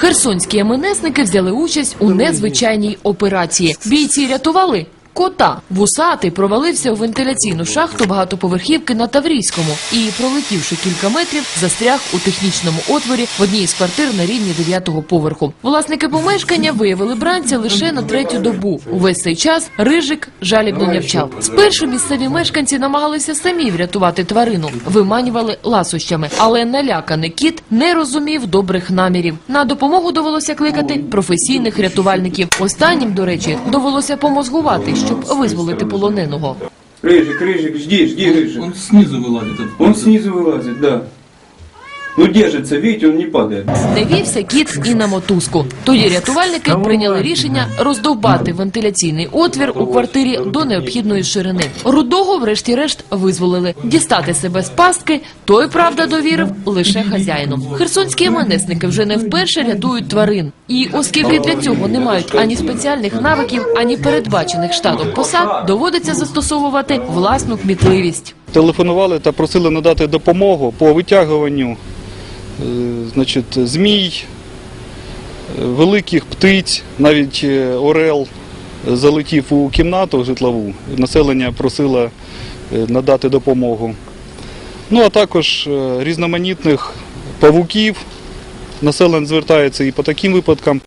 Херсонські МНСники взяли участь у незвичайній операції. Бійці рятували кота. Вусатий провалився у вентиляційну шахту багатоповерхівки на Таврійському і, пролетівши кілька метрів, застряг у технічному отворі в одній із квартир на рівні дев'ятого поверху. Власники помешкання виявили бранця лише на третю добу. Увесь цей час рижик жалібно нявчав. Спершу місцеві мешканці намагалися самі врятувати тварину, виманювали ласощами, але наляканий кіт не розумів добрих намірів. На допомогу довелося кликати професійних рятувальників. Останнім, до речі, довелося помозгувати, щоб визволити полоненого. Рыжик, Рыжик, жди, жди, Рыжик. Он снизу вылазит. этот Он снизу вылазит, да. Ну держится, видите, он не падает. Не вівся кіт і на мотузку. Тоді рятувальники прийняли рішення роздовбати вентиляційний отвір у квартирі до необхідної ширини. Рудого, врешті-решт, визволили. Дістати себе з пастки той, правда, довірив лише хазяїну. Херсонські МНСники вже не вперше рятують тварин. І оскільки для цього не мають ані спеціальних навиків, ані передбачених штатом посад, доводиться застосовувати власну кмітливість. Телефонували та просили надати допомогу по витягуванню значить, змій, е, великих птиць, навіть е, орел залетів у кімнату житлову. Населення просило е, надати допомогу. Ну а також е, різноманітних павуків. Населення звертається і по таким випадкам.